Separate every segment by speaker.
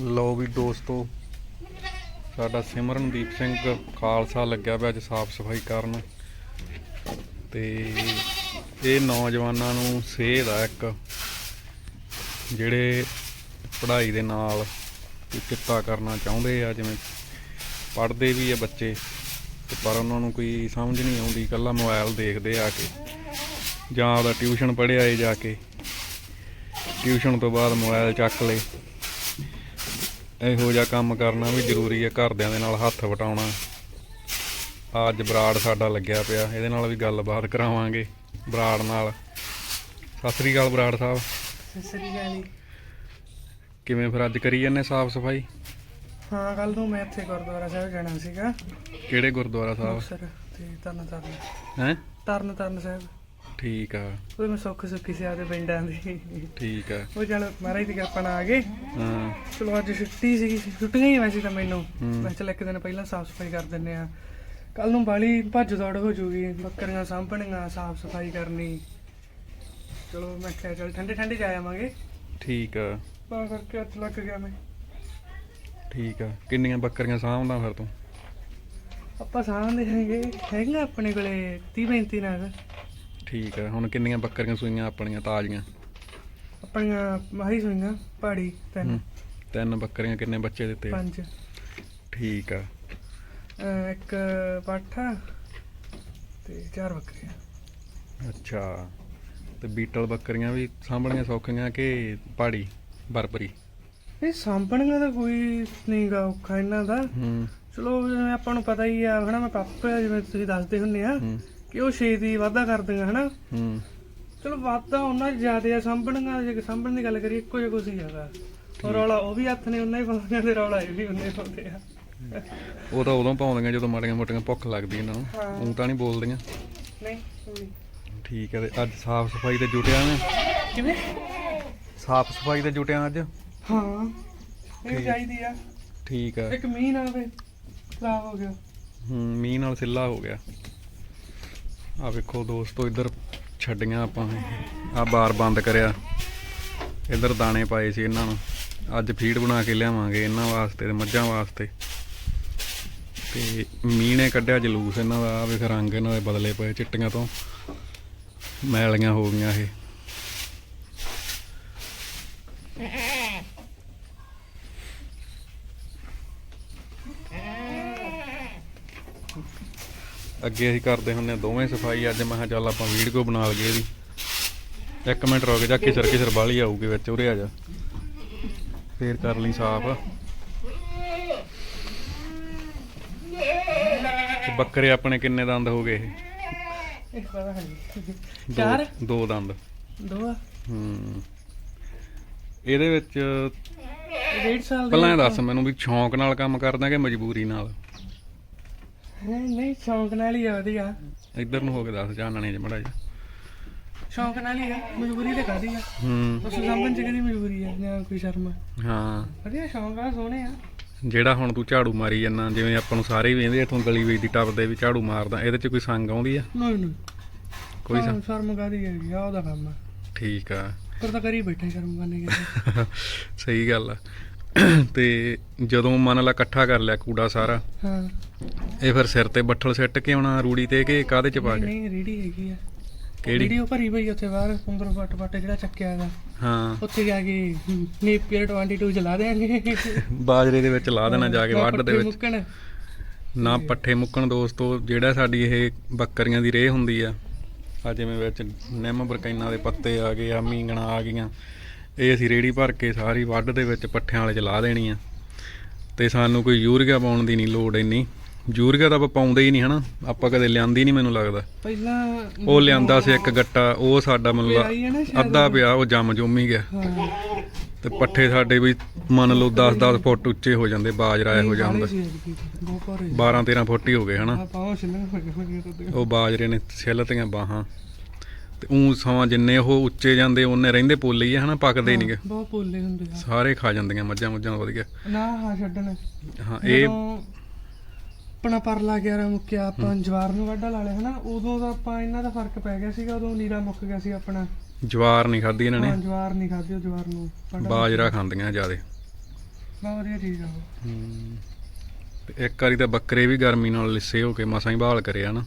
Speaker 1: ਲਓ ਵੀ ਦੋਸਤੋ, ਸਾਡਾ ਸਿਮਰਨਦੀਪ ਸਿੰਘ ਖਾਲਸਾ ਲੱਗਿਆ ਪਿਆ ਅੱਜ ਸਾਫ਼ ਸਫ਼ਾਈ ਕਰਨ। ਤੇ ਇਹ ਨੌਜਵਾਨਾਂ ਨੂੰ ਸੇਧ ਆ ਇੱਕ, ਜਿਹੜੇ ਪੜ੍ਹਾਈ ਦੇ ਨਾਲ ਕਿੱਤਾ ਕਰਨਾ ਚਾਹੁੰਦੇ ਆ, ਜਿਵੇਂ ਪੜ੍ਹਦੇ ਵੀ ਆ ਬੱਚੇ, ਤੇ ਪਰ ਉਹਨਾਂ ਨੂੰ ਕੋਈ ਸਮਝ ਨਹੀਂ ਆਉਂਦੀ, ਇਕੱਲਾ ਮੋਬਾਈਲ ਦੇਖਦੇ ਆ ਕੇ, ਜਾਂ ਉਹਦਾ ਟਿਊਸ਼ਨ ਪੜ੍ਹਿਆ ਏ ਜਾ ਕੇ। ਟਿਊਸ਼ਨ ਤੋਂ ਬਾਅਦ ਮੋਬਾਈਲ ਚੱਕ ਲਏ ਇਹੋ ਜਿਹਾ ਕੰਮ ਕਰਨਾ ਵੀ ਜ਼ਰੂਰੀ ਹੈ ਘਰਦਿਆਂ ਦੇ ਨਾਲ ਹੱਥ ਵਟਾਉਣਾ। ਅੱਜ ਬਰਾੜ ਸਾਡਾ ਲੱਗਿਆ ਪਿਆ ਇਹਦੇ ਨਾਲ ਵੀ ਗੱਲਬਾਤ ਕਰਾਵਾਂਗੇ ਬਰਾੜ ਨਾਲ। ਸਤਿ ਸ੍ਰੀ ਅਕਾਲ ਬਰਾੜ ਸਾਹਿਬ।
Speaker 2: ਸਸਰੀ ਗਾਲੀ
Speaker 1: ਕਿਵੇਂ ਫਿਰ ਅੱਜ ਕਰੀ ਜਾਂਦੇ ਸਾਫ਼ ਸਫ਼ਾਈ?
Speaker 2: ਹਾਂ ਕੱਲ ਨੂੰ ਮੈਂ ਇੱਥੇ ਗੁਰਦੁਆਰਾ ਸਾਹਿਬ ਜਾਣਾ ਸੀਗਾ।
Speaker 1: ਕਿਹੜੇ ਗੁਰਦੁਆਰਾ ਸਾਹਿਬ?
Speaker 2: ਤੇ ਤਰਨ ਤਰਨ
Speaker 1: ਹੈ?
Speaker 2: ਤਰਨ ਤਰਨ ਸਾਹਿਬ।
Speaker 1: ਠੀਕ ਆ।
Speaker 2: ਉਹ ਮੈਂ ਸੁੱਖ ਸੁੱਖੀ ਸੀ ਆਦੇ ਪਿੰਡਾਂ ਦੀ।
Speaker 1: ਠੀਕ ਆ।
Speaker 2: ਉਹ ਚੱਲ ਮਹਾਰਾਜ ਦੀ ਕਿਰਪਾ ਨਾਲ ਆ ਗਏ।
Speaker 1: ਹਾਂ।
Speaker 2: ਚਲੋ ਅੱਜ ਛੁੱਟੀ ਸੀਗੀ ਛੁੱਟੀਆਂ ਹੀ ਵੈਸੇ ਤਾਂ ਮੈਨੂੰ। ਮੈਂ ਚੱਲ ਇੱਕ ਦਿਨ ਪਹਿਲਾਂ ਸਾਫ਼ ਸਫ਼ਾਈ ਕਰ ਦਿੰਨੇ ਆ। ਕੱਲ ਨੂੰ ਬਾਲੀ ਭੱਜ ਦੌੜ ਹੋ ਜੂਗੀ। ਬੱਕਰੀਆਂ ਸਾਂਭਣੀਆਂ ਸਾਫ਼ ਸਫ਼ਾਈ ਕਰਨੀ। ਚਲੋ ਮੈਂ ਕਿਹਾ ਚੱਲ ਠੰਡੇ ਠੰਡੇ ਜਾ ਆਵਾਂਗੇ।
Speaker 1: ਠੀਕ ਆ।
Speaker 2: ਤਾਂ ਕਰਕੇ ਅੱਜ ਲੱਗ ਗਿਆ ਮੈਂ।
Speaker 1: ਠੀਕ ਆ। ਕਿੰਨੀਆਂ ਬੱਕਰੀਆਂ ਸਾਂਭਦਾ ਫਿਰ ਤੂੰ?
Speaker 2: ਆਪਾਂ ਸਾਂਭਦੇ ਹੈਗੇ ਹੈਗਾ ਆਪਣੇ ਕੋਲੇ 30 35 ਨਾਲ।
Speaker 1: ਠੀਕ ਆ। ਹੁਣ ਕਿੰਨੀਆਂ ਬੱਕਰੀਆਂ ਸੂਈਆਂ ਆਪਣੀਆਂ ਤਾਜ਼ੀਆਂ?
Speaker 2: ਆਪਣੀਆਂ ਮਾਹੀ ਸੋਈਆਂ ਪਹਾੜੀ ਤਿੰਨ।
Speaker 1: ਹੂੰ। ਤਿੰਨ ਬੱਕਰੀਆਂ ਕਿੰਨੇ ਬੱਚੇ ਦਿੱਤੇ?
Speaker 2: ਪੰਜ।
Speaker 1: ਠੀਕ ਆ।
Speaker 2: ਇੱਕ ਪਾਠਾ ਤੇ ਚਾਰ ਬੱਕਰੀਆਂ।
Speaker 1: ਅੱਛਾ। ਤੇ ਬੀਟਲ ਬੱਕਰੀਆਂ ਵੀ ਸਾਂਭਣੀਆਂ ਸੌਖੀਆਂ ਕਿ ਪਹਾੜੀ ਬਰਬਰੀ?
Speaker 2: ਇਹ ਸਾਂਭਣੀਆਂ ਦਾ ਕੋਈ ਨਹੀਂਗਾ ਔਖਾ ਇਹਨਾਂ ਦਾ।
Speaker 1: ਹੂੰ।
Speaker 2: ਚਲੋ ਜਿਵੇਂ ਆਪਾਂ ਨੂੰ ਪਤਾ ਹੀ ਆ ਹਨਾ ਮੈਂ ਪਾਪਾ ਜਿਵੇਂ ਤੁਸੀਂ ਦੱਸਦੇ ਹੁੰਦੇ ਆ।
Speaker 1: ਹੂੰ।
Speaker 2: ਕਿ ਉਹ ਛੇਤੀ ਵਾਧਾ ਕਰਦੀਆਂ ਹਨਾ?
Speaker 1: ਹੂੰ।
Speaker 2: ਚਲੋ ਵਾਧਾ ਉਹਨਾਂ ਜ਼ਿਆਦਾ ਆ ਸਾਂਭਣੀਆਂ ਜੇ ਸਾਂਭਣ ਦੀ ਗੱਲ ਕਰੀਏ ਇੱਕੋ ਜਿਹਾ ਕੁਝ ਹੀ ਹੈਗਾ। ਔਰ ਰੌਲਾ ਉਹ ਵੀ ਹੱਥ ਨੇ ਉਹਨਾਂ ਹੀ ਪਾਉਂਦੇ ਤੇ ਰੌਲਾ ਇਹ ਵੀ ਉਹਨੇ ਪਾਉਂਦੇ ਆ।
Speaker 1: ਉਹ ਤਾਂ ਉਦੋਂ ਪਾਉਂਦੀਆਂ ਜਦੋਂ ਮਾੜੀਆਂ ਮੋਟੀਆਂ ਭੁੱਖ ਲੱਗਦੀ ਇਹਨਾਂ ਨੂੰ। ਉਹ ਤਾਂ ਨਹੀਂ ਬੋਲਦੀਆਂ।
Speaker 2: ਨਹੀਂ।
Speaker 1: ਠੀਕ ਹੈ ਤੇ ਅੱਜ ਸਾਫ਼ ਸਫ਼ਾਈ ਤੇ ਜੁਟਿਆ ਮੈਂ।
Speaker 2: ਕਿਵੇਂ?
Speaker 1: ਸਾਫ਼ ਸਫ਼ਾਈ ਤੇ ਜੁਟਿਆ ਅੱਜ।
Speaker 2: ਹਾਂ ਇਹ। ਚਾਹੀਦੀ ਆ।
Speaker 1: ਠੀਕ ਆ।
Speaker 2: ਇੱਕ ਮੀਂਹ ਨਾਲ ਵੇ ਖਰਾਬ ਹੋ ਗਿਆ।
Speaker 1: ਹੂੰ ਮੀਂਹ ਨਾਲ ਸਿੱਲਾ ਹੋ ਗਿਆ। ਆ ਵੇਖੋ ਦੋਸਤੋ, ਇੱਧਰ ਛੱਡੀਆਂ ਆਪਾਂ। ਆ ਬਾਰ ਬੰਦ ਕਰਿਆ। ਇੱਧਰ ਦਾਣੇ ਪਾਏ ਸੀ ਇਹਨਾਂ ਨੂੰ। ਅੱਜ ਫੀਡ ਬਣਾ ਕੇ ਲਿਆਵਾਂਗੇ ਇਹਨਾਂ ਵਾਸਤੇ ਤੇ ਮੱਝਾਂ ਵਾਸਤੇ। ਤੇ ਮੀਂਹ ਨੇ ਕੱਢਿਆ ਜਲੂਸ ਇਹਨਾਂ ਦਾ ਆ ਵੇਖ ਰੰਗ ਇਹਨਾਂ ਦੇ ਬਦਲੇ ਪਏ ਚਿੱਟੀਆਂ ਤੋਂ। ਮੈਲੀਆਂ ਹੋ ਗਈਆਂ ਇਹ। ਅੱਗੇ ਅਸੀਂ ਕਰਦੇ ਹੁੰਨੇ ਆ ਦੋਵੇਂ ਸਫ਼ਾਈ। ਅੱਜ ਮੈਂ ਕਿਹਾ ਚੱਲ ਆਪਾਂ ਵੀਡੀਓ ਬਣਾ ਲਈਏ ਇਹਦੀ। ਇੱਕ ਮਿੰਟ ਰੁਕ ਜਾ ਕਿਸਰ ਕਿਸਰ ਬਾਲੀ ਆਊਗੀ ਵਿੱਚ ਉਰੇ ਆ ਜਾ। ਫੇਰ ਕਰ ਲਈ ਸਾਫ਼। ਬੱਕਰੇ ਆਪਣੇ ਕਿੰਨੇ ਦੰਦ ਹੋ ਗਏ ਇਹ?
Speaker 2: ਚਾਰ?
Speaker 1: ਦੋ ਦੰਦ।
Speaker 2: ਦੋ
Speaker 1: ਹੂੰ। ਇਹਦੇ ਵਿੱਚ
Speaker 2: ਸਾਲ
Speaker 1: ਪਹਿਲਾਂ ਦੱਸ ਮੈਨੂੰ ਵੀ ਸ਼ੌਂਕ ਨਾਲ ਕੰਮ ਕਰਦਾ ਕਿ ਮਜਬੂਰੀ ਨਾਲ?
Speaker 2: ਨਹੀਂ ਨਹੀਂ ਸ਼ੌਂਕ ਨਾਲ ਹੀ ਆ ਵਧੀਆ।
Speaker 1: ਇੱਧਰ ਨੂੰ ਹੋ ਕੇ ਦੱਸ ਜਾਣਨੇ ਚ ਮੜਾ ਜੀ
Speaker 2: ਸ਼ੌਂਕ ਨਾਲ ਹੀ ਆ ਮਜਬੂਰੀ ਤੇ ਕਾਦੀ ਆ?
Speaker 1: ਹੂੰ।
Speaker 2: ਉਸ ਸਾਂਭਣ ਚ ਕਿਹਦੀ ਮਜਬੂਰੀ ਆ ਜਾਂ ਕੋਈ ਸ਼ਰਮ ਆ?
Speaker 1: ਹਾਂ।
Speaker 2: ਵਧੀਆ ਸ਼ੌਂਕ ਆ ਸੋਹਣੇ ਆ।
Speaker 1: ਜਿਹੜਾ ਹੁਣ ਤੂੰ ਝਾੜੂ ਮਾਰੀ ਜਾਂਦਾ ਜਿਵੇਂ ਆਪਾਂ ਨੂੰ ਸਾਰੇ ਹੀ ਵੇਂਦੇ ਇਥੋਂ ਗਲੀ ਵਿੱਚ ਦੀ ਟੱਪਦੇ ਵੀ ਝਾੜੂ ਮਾਰਦਾ ਇਹਦੇ 'ਚ ਕੋਈ ਸੰਗ ਆਉਂਦੀ ਆ?
Speaker 2: ਨਹੀਂ ਨਹੀਂ।
Speaker 1: ਕੋਈ
Speaker 2: ਸ਼ਰਮ
Speaker 1: ਸੰਗ?
Speaker 2: ਸ਼ਰਮ ਕਾਦੀ ਹੈਗੀ ਆ ਉਹਦਾ ਕੰਮ ਆ।
Speaker 1: ਠੀਕ ਆ।
Speaker 2: ਪਰ ਤਾਂ ਕਰੀ ਬੈਠੇ ਸ਼ਰਮ ਕਰਨੇ ਕੇ
Speaker 1: ਸਹੀ ਗੱਲ ਆ। ਤੇ ਜਦੋਂ ਮੰਨ ਲਾ ਇਕੱਠਾ ਕਰ ਲਿਆ ਕੂੜਾ ਸਾਰਾ
Speaker 2: ਹਾਂ।
Speaker 1: ਇਹ ਫਿਰ ਸਿਰ ਤੇ ਬੱਠਲ ਸਿੱਟ ਕੇ ਆਉਣਾ ਰੂੜੀ ਤੇ ਕਿ ਕਾਦੇ 'ਚ ਪਾ ਕੇ?
Speaker 2: ਨਹੀਂ ਰੀੜੀ ਹੈਗੀ ਆ।
Speaker 1: ਕਿਹੜੀ?
Speaker 2: ਵੀਡੀਓ ਭਰੀ ਪਈ ਉੱਥੇ ਬਾਹਰ ਸੁੰਦਰ ਫੱਟ ਫੱਟ ਜਿਹੜਾ ਚੱਕਿਆ ਹੈਗਾ
Speaker 1: ਹਾਂ।
Speaker 2: ਉੱਥੇ ਜਾ ਕੇ ਨੇਪੀਅਰ 22 ਚਲਾ ਦੇਾਂਗੇ
Speaker 1: ਬਾਜਰੇ ਦੇ ਵਿੱਚ ਲਾ ਦੇਣਾ ਜਾ ਕੇ ਵੱਢ ਦੇ ਵਿੱਚ।
Speaker 2: ਮੁੱਕਣ।
Speaker 1: ਨਾ ਪੱਠੇ ਮੁੱਕਣ ਦੋਸਤੋ ਜਿਹੜਾ ਸਾਡੀ ਇਹ ਬੱਕਰੀਆਂ ਦੀ ਰੇਹ ਹੁੰਦੀ ਆ ਆ ਜਿਵੇਂ ਵਿੱਚ ਨਿੰਮ ਬਰਕੈਨਾ ਦੇ ਪੱਤੇ ਆ ਗਏ ਆ ਮੀਂਗਣਾ ਆ ਗਈਆਂ ਇਹ ਅਸੀਂ ਰੇੜੀ ਭਰ ਕੇ ਸਾਰੀ ਵੱਢ ਦੇ ਵਿੱਚ ਪੱਠਿਆਂ ਵਾਲੇ ਚ ਲਾ ਦੇਣੀ ਆ। ਤੇ ਸਾਨੂੰ ਕੋਈ ਯੂਰੀਆ ਪਾਉਣ ਦੀ ਨਹੀਂ ਲੋੜ ਇੰਨੀ। ਯੂਰੀਆ ਤਾਂ ਆਪਾਂ ਪਾਉਂਦੇ ਹੀ ਨਹੀਂ ਹਨਾ। ਆਪਾਂ ਕਦੇ ਲਿਆਂਦੀ ਨਹੀਂ ਮੈਨੂੰ ਲੱਗਦਾ।
Speaker 2: ਪਹਿਲਾਂ
Speaker 1: ਉਹ ਲਿਆਂਦਾ ਸੀ ਇੱਕ ਗੱਟਾ ਉਹ ਸਾਡਾ ਮੈਨੂੰ
Speaker 2: ਪਿਆ ਹੀ ਹੈ ਨਾ
Speaker 1: ਲੱਗ-
Speaker 2: ਸ਼ਾਇਦ।
Speaker 1: ਅੱਧਾ ਪਿਆ ਉਹ ਜੰਮ ਜੁੰਮ ਹੀ ਗਿਆ। ਤੇ ਪੱਠੇ ਸਾਡੇ ਵੀ ਮੰਨ ਲਓ 10-10 ਫੁੱਟ ਉੱਚੇ ਹੋ ਜਾਂਦੇ ਬਾਜਰਾ ਇਹੋ ਜਿਹਾ ਹੁੰਦਾ।
Speaker 2: ਬਹੁਤ ਭਾਰੇ।
Speaker 1: 12-13 ਫੁੱਟ ਹੀ ਹੋ ਗਏ ਹਨਾ। ਉਹ ਬਾਜਰੇ ਨੇ ਛਿੱਲਤੀਆਂ ਬਾਹਾਂ। ਤੇ ਉਹ ਸਮਾਂ ਜਿੰਨੇ ਉਹ ਉੱਚੇ ਜਾਂਦੇ ਉਹਨੇ ਰਹਿੰਦੇ ਪੋਲੇ ਹੀ ਆ ਹਨਾ ਪੱਕਦੇ ਨਹੀਂਗੇ
Speaker 2: ਬਹੁਤ ਪੋਲੇ ਹੁੰਦੇ ਆ।
Speaker 1: ਸਾਰੇ ਖਾ ਜਾਂਦੀਆਂ ਮੱਝਾਂ ਮੁੱਝਾਂ ਵਧੀਆ।
Speaker 2: ਨਾ ਹਾਂ ਛੱਡਣ।
Speaker 1: ਹਾਂ ਇਹ
Speaker 2: ਆਪਣਾ ਪਰਲਾ ਗਿਆ ਮੁੱਕਿਆ ਆਪਾਂ ਜਵਾਰ ਨੂੰ ਵੱਢਾ ਲਾ ਲਿਆ ਹਨਾ ਉਦੋਂ ਦਾ ਆਪਾਂ ਇਹਨਾਂ ਦਾ ਫ਼ਰਕ ਪੈ ਗਿਆ ਸੀਗਾ ਉਦੋਂ ਨੀਰਾ ਮੁੱਕ ਗਿਆ ਸੀ ਆਪਣਾ।
Speaker 1: ਜਵਾਰ ਨਹੀਂ ਖਾਦੀ ਇਹਨਾਂ
Speaker 2: ਹਾਂ
Speaker 1: ਨੇ
Speaker 2: ਜਵਾਰ ਨਹੀਂ ਖਾਧੀ ਉਹ ਜਵਾਰ ਨੂੰ
Speaker 1: ਬਾਜਰਾ ਖਾਂਦੀਆਂ ਜਿਆਦੇ।
Speaker 2: ਬਹੁਤ ਵਧੀਆ ਠੀਕ ਆ
Speaker 1: ਹੂੰ। ਤੇ ਇੱਕ ਵਾਰੀ ਤਾਂ ਬੱਕਰੇ ਵੀ ਗਰਮੀ ਨਾਲ ਲਿੱਸੇ ਹੋ ਕੇ ਮਸਾਂ ਹੀ ਬਹਾਲ ਕਰਿਆ ਨਾ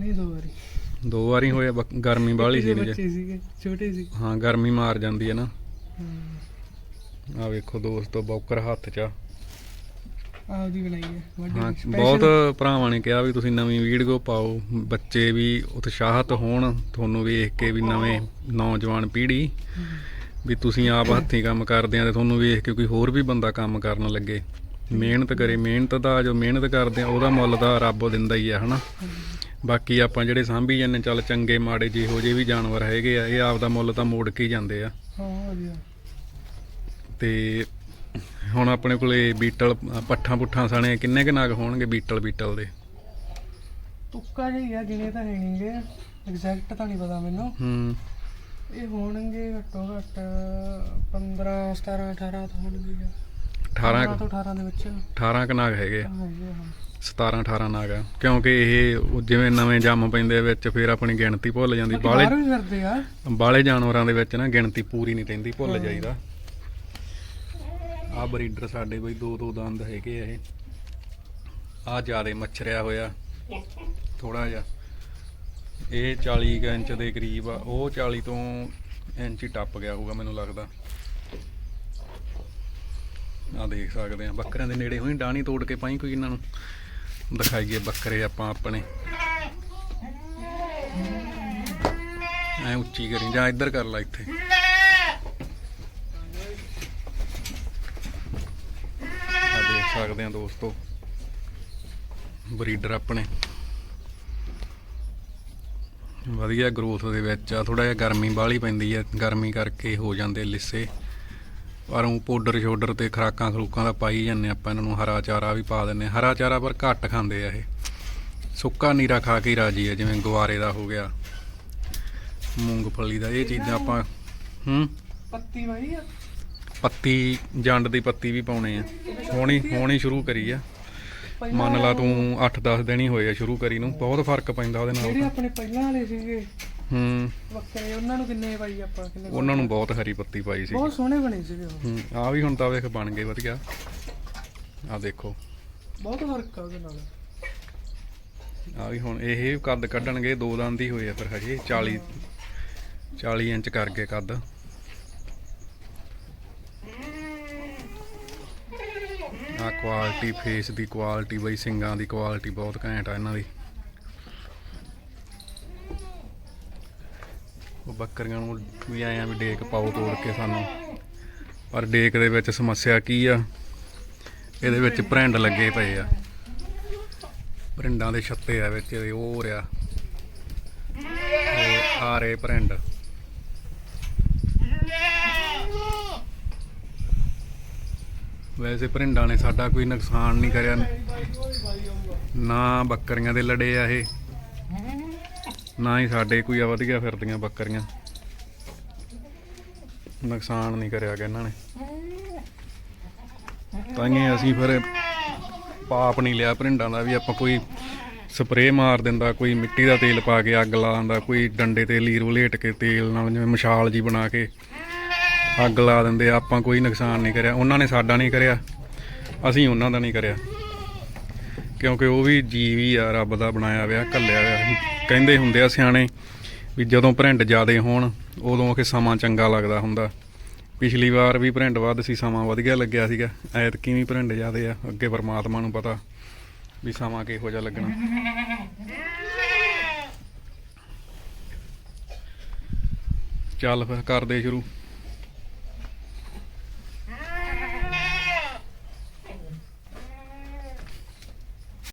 Speaker 2: ਨਹੀਂ ਦੋ ਵਾਰੀ।
Speaker 1: ਦੋ ਵਾਰੀ ਹੋਏ ਆ, ਬੱਕ- ਗਰਮੀ ਬਾਹਲੀ ਸੀ ਜੇ।
Speaker 2: ਬੱਚੇ ਸੀਗੇ ਛੋਟੇ ਸੀ।
Speaker 1: ਹਾਂ ਗਰਮੀ ਮਾਰ ਜਾਂਦੀ ਹੈ ਨਾ। ਆ ਵੇਖੋ ਦੋਸਤੋ ਬੌਕਰ ਹੱਥ 'ਚ ਆ।
Speaker 2: ਆਪਦੀ ਬਣਾਈ ਹੈ ਵੱਡੀ
Speaker 1: ਹਾਂ
Speaker 2: special।
Speaker 1: ਬਹੁਤ ਭਰਾਵਾਂ ਨੇ ਕਿਹਾ ਵੀ ਤੁਸੀਂ ਨਵੀਂ ਵੀਡੀਓ ਪਾਓ ਬੱਚੇ ਵੀ ਉਤਸ਼ਾਹਤ ਹੋਣ ਤੁਹਾਨੂੰ ਵੇਖ ਕੇ ਵੀ ਨਵੇਂ ਨੌਜਵਾਨ ਪੀੜ੍ਹੀ ਵੀ ਤੁਸੀਂ ਆਪ ਹੱਥੀਂ ਕੰਮ ਕਰਦੇ ਆ ਤੇ ਤੁਹਾਨੂੰ ਵੇਖ ਕੇ ਕੋਈ ਹੋਰ ਵੀ ਬੰਦਾ ਕੰਮ ਕਰਨ ਲੱਗੇ। ਮਿਹਨਤ ਕਰੇ ਮਿਹਨਤ ਦਾ ਜੋ ਮਿਹਨਤ ਕਰਦੇ ਆ ਉਹਦਾ ਮੁੱਲ ਤਾਂ ਰੱਬ ਦਿੰਦਾ ਹੀ ਆ ਹਨਾ? ਬਾਕੀ ਆਪਾਂ ਜਿਹੜੇ ਸਾਂਭੀ ਜਾਂਦੇ ਚੱਲ ਚੰਗੇ ਮਾੜੇ ਜਿਹੋ ਜਿਹੇ ਵੀ ਜਾਨਵਰ ਹੈਗੇ ਆ ਇਹ ਆਪ ਦਾ ਮੁੱਲ ਤਾਂ ਮੋੜ ਕੇ ਹੀ ਜਾਂਦੇ ਆ।
Speaker 2: ਹਾਂ
Speaker 1: ਤੇ ਹੁਣ ਆਪਣੇ ਕੋਲੇ ਬੀਟਲ ਪੱਠਾਂ ਪੁੱਠਾਂ ਸਣੇ ਕਿੰਨੇ ਕੁ ਨਾਗ ਹੋਣਗੇ ਬੀਟਲ ਬੀਟਲ ਦੇ?
Speaker 2: ਤੁੱਕਾ ਜਿਹਾ ਆ ਗਿਣੇ ਤਾਂ ਹੈ ਨਹੀਂਗੇ। ਐਗਜ਼ੈਕਟ ਤਾਂ ਨਹੀਂ ਪਤਾ ਮੈਨੂੰ।
Speaker 1: ਹੂੰ।
Speaker 2: ਇਹ ਹੋਣਗੇ ਘੱਟੋ ਘੱਟ 15 17 18 ਤਾਂ ਹੋਣਗੇ
Speaker 1: 18
Speaker 2: ਤੋਂ 18 ਦੇ ਵਿੱਚ।
Speaker 1: 18 ਕੁ ਨਾਗ ਹੈਗੇ
Speaker 2: ਹਾਂ।
Speaker 1: 17 18 ਨਾਗ ਆ। ਕਿਉਂਕਿ ਇਹ ਜਿਵੇਂ ਨਵੇਂ ਜੰਮ ਪੈਂਦੇ ਵਿੱਚ ਫਿਰ ਆਪਣੀ ਗਿਣਤੀ ਭੁੱਲ ਜਾਂਦੀ। ਬਾਲੇ
Speaker 2: ਬਾਹਰ ਵੀ ਫਿਰਦੇ ਆ।
Speaker 1: ਬਾਲੇ ਜਾਨਵਰਾਂ ਦੇ ਵਿੱਚ ਨਾ ਗਿਣਤੀ ਪੂਰੀ ਨਹੀਂ ਰਹਿੰਦੀ ਭੁੱਲ ਜਾਈਦਾ। ਆ ਬਰੀਡਰ ਸਾਡੇ ਬਈ ਦੋ ਦੋ ਦੰਦ ਹੈਗੇ ਆ ਇਹ। ਆ ਜਿਆਦੇ ਮੱਛਰਿਆ ਹੋਇਆ। ਥੋੜਾ ਜਿਹਾ। ਇਹ 40 ਕੁ ਇੰਚ ਦੇ ਕਰੀਬ ਆ। ਉਹ 40 ਤੋਂ ਇੰਚ ਹੀ ਟੱਪ ਗਿਆ ਹੋਊਗਾ ਮੈਨੂੰ ਲੱਗਦਾ। ਆ ਦੇਖ ਸਕਦੇ ਆ। ਬੱਕਰਿਆਂ ਦੇ ਨੇੜੇ ਹੋਈ ਡਾਣੀ ਤੋੜ ਕੇ ਪਾਈ ਕੋਈ ਇਹਨਾਂ ਨੂੰ? ਦਿਖਾਈਏ ਬੱਕਰੇ ਆਪਾਂ ਆਪਣੇ। ਐ ਉੱਚੀ ਕਰੀ, ਜਾਂ ਇੱਧਰ ਕਰ ਲੈ ਇੱਥੇ। ਆ ਦੇਖ ਸਕਦੇ ਆ ਦੋਸਤੋ, ਬਰੀਡਰ ਆਪਣੇ। ਵਧੀਆ ਗਰੋਥ ਦੇ ਵਿੱਚ ਆ ਥੋੜਾ ਜਿਹਾ ਗਰਮੀ ਬਾਹਲੀ ਪੈਂਦੀ ਹੈ ਗਰਮੀ ਕਰਕੇ ਹੋ ਜਾਂਦੇ ਲਿੱਸੇ। ਪਰ ਉਹ ਪਾਊਡਰ ਸ਼ੋਡਰ ਤੇ ਖਰਾਕਾਂ ਖਰੂਕਾਂ ਦਾ ਪਾਈ ਜਾਂਦੇ ਆਪਾਂ ਇਹਨਾਂ ਨੂੰ ਹਰਾ ਚਾਰਾ ਵੀ ਪਾ ਦਿੰਨੇ ਹਰਾ ਚਾਰਾ ਪਰ ਘੱਟ ਖਾਂਦੇ ਆ ਇਹ। ਸੁੱਕਾ ਨੀਰਾ ਖਾ ਕੇ ਹੀ ਰਾਜੀ ਆ ਜਿਵੇਂ ਗਵਾਰੇ ਦਾ ਹੋ ਗਿਆ ਮੂੰਗਫਲੀ ਦਾ ਇਹ ਚੀਜ਼ਾਂ ਆਪਾਂ ਹੂੰ?
Speaker 2: ਪੱਤੀ ਵਾਈ ਆ?
Speaker 1: ਪੱਤੀ ਜੰਡ ਦੀ ਪੱਤੀ ਵੀ ਪਾਉਣੇ ਆ। ਹੋਣੀ ਹੋਣੀ ਸ਼ੁਰੂ ਕਰੀ ਆ। ਮੰਨ ਲਾ ਤੂੰ 8-10 ਦਿਨ ਹੀ ਹੋਏ ਆ ਸ਼ੁਰੂ ਕਰੀ ਨੂੰ ਬਹੁਤ ਫ਼ਰਕ ਪੈਂਦਾ ਉਹਦੇ
Speaker 2: ਜਿਹੜੇ
Speaker 1: ਨਾਲ
Speaker 2: ਆਪਣੇ ਪਹਿਲਾਂ ਵਾਲੇ ਸੀਗੇ।
Speaker 1: ਹੂੰ।
Speaker 2: ਬੱਕਰੇ ਉਹਨਾਂ ਨੂੰ ਕਿੰਨੇ ਪਾਈ ਆਪਾਂ ਕਿੰਨੇ
Speaker 1: ਉਹਨਾਂ ਨੂੰ ਬਹੁਤ ਹਰੀ ਪੱਤੀ ਪਾਈ ਸੀ।
Speaker 2: ਬਹੁਤ ਸੋਹਣੇ ਬਣੇ ਸੀਗੇ ਉਹ।
Speaker 1: ਹੂੰ ਆ ਵੀ ਹੁਣ ਤਾਂ ਵੇਖ ਬਣ ਗਏ ਵਧੀਆ। ਆ ਦੇਖੋ।
Speaker 2: ਬਹੁਤ ਫ਼ਰਕ ਆ ਉਹਦੇ ਨਾਲ।
Speaker 1: ਆ ਵੀ ਹੁਣ ਇਹ ਕੱਦ ਕੱਢਣਗੇ ਦੋ ਦੰਦ ਹੀ ਹੋਏ ਆ ਫਿਰ ਹਜੇ 40 40 ਇੰਚ ਕਰ ਗਏ ਕੱਦ। ਆ ਕੁਆਲਿਟੀ ਫੇਸ ਦੀ ਕੁਆਲਿਟੀ ਬਈ ਸਿੰਗਾਂ ਦੀ ਕੁਆਲਿਟੀ ਬਹੁਤ ਘੈਂਟ ਆ ਇਹਨਾਂ ਦੀ। ਬੱਕਰੀਆਂ ਨੂੰ ਵੀ ਆਏ ਆ ਵੀ ਡੇਕ ਪਾਓ ਤੋੜ ਕੇ ਸਾਨੂੰ। ਪਰ ਡੇਕ ਦੇ ਵਿੱਚ ਸਮੱਸਿਆ ਕੀ ਆ? ਇਹਦੇ ਵਿੱਚ ਭਰਿੰਡ ਲੱਗੇ ਪਏ ਆ। ਭਰਿੰਡਾਂ ਦੇ ਛੱਤੇ ਆ ਵਿੱਚ ਇਹਦੇ ਉਹ ਰਿਆ ਤੇ ਆ ਰਹੇ ਭਰਿੰਡ। ਵੈਸੇ ਭਰਿੰਡਾਂ ਨੇ ਸਾਡਾ ਕੋਈ ਨੁਕਸਾਨ ਨਹੀਂ ਕਰਿਆ। ਨਾ ਬੱਕਰੀਆਂ ਦੇ ਲੜੇ ਆ ਇਹ। ਨਾ ਹੀ ਸਾਡੇ ਕੋਈ ਆ ਵਧੀਆ ਫਿਰਦੀਆਂ ਬੱਕਰੀਆਂ। ਨੁਕਸਾਨ ਨਹੀਂ ਕਰਿਆ ਗਾ ਇਹਨਾਂ ਨੇ। ਤਾਂਗੇ ਅਸੀਂ ਫਿਰ ਪਾਪ ਨਹੀਂ ਲਿਆ ਭਰਿੰਡਾਂ ਦਾ ਵੀ ਆਪਾਂ ਕੋਈ ਸਪਰੇਅ ਮਾਰ ਦਿੰਦਾ, ਕੋਈ ਮਿੱਟੀ ਦਾ ਤੇਲ ਪਾ ਕੇ ਅੱਗ ਲਾ ਦਿੰਦਾ, ਕੋਈ ਡੰਡੇ ਤੇ ਲੀਰ ਵਲੇਟ ਕੇ ਤੇਲ ਨਾਲ ਜਿਵੇਂ ਮਸ਼ਾਲ ਜੀ ਬਣਾ ਕੇ ਅੱਗ ਲਾ ਦਿੰਦੇ ਆਪਾਂ ਕੋਈ ਨੁਕਸਾਨ ਨਹੀਂ ਕਰਿਆ। ਉਹਨਾਂ ਨੇ ਸਾਡਾ ਨਹੀਂ ਕਰਿਆ, ਅਸੀਂ ਉਹਨਾਂ ਦਾ ਨਹੀਂ ਕਰਿਆ। ਕਿਉਂਕਿ ਉਹ ਵੀ ਜੀਵ ਹੀ ਆ, ਰੱਬ ਦਾ ਬਣਾਇਆ ਹੋਇਆ ਕੱਲਿਆ ਹੋਇਆ। ਕਹਿੰਦੇ ਹੁੰਦੇ ਆ ਸਿਆਣੇ ਵੀ ਜਦੋਂ ਭਰਿੰਡ ਜ਼ਿਆਦੇ ਹੋਣ, ਉਦੋਂ ਕਿ ਸਮਾਂ ਚੰਗਾ ਲੱਗਦਾ ਹੁੰਦਾ। ਪਿਛਲੀ ਵਾਰ ਵੀ ਭਰਿੰਡ ਵੱਧ ਸੀ, ਸਮਾਂ ਵਧੀਆ ਲੱਗਿਆ ਸੀਗਾ। ਐਤਕੀ ਵੀ ਭਰਿੰਡ ਜ਼ਿਆਦੇ ਆ, ਅੱਗੇ ਪਰਮਾਤਮਾ ਨੂੰ ਪਤਾ ਵੀ ਸਮਾਂ ਕਿਹੋ ਜਿਹਾ ਲੱਗਣਾ। ਚੱਲ ਫਿਰ, ਕਰਦੇ ਸ਼ੁਰੂ।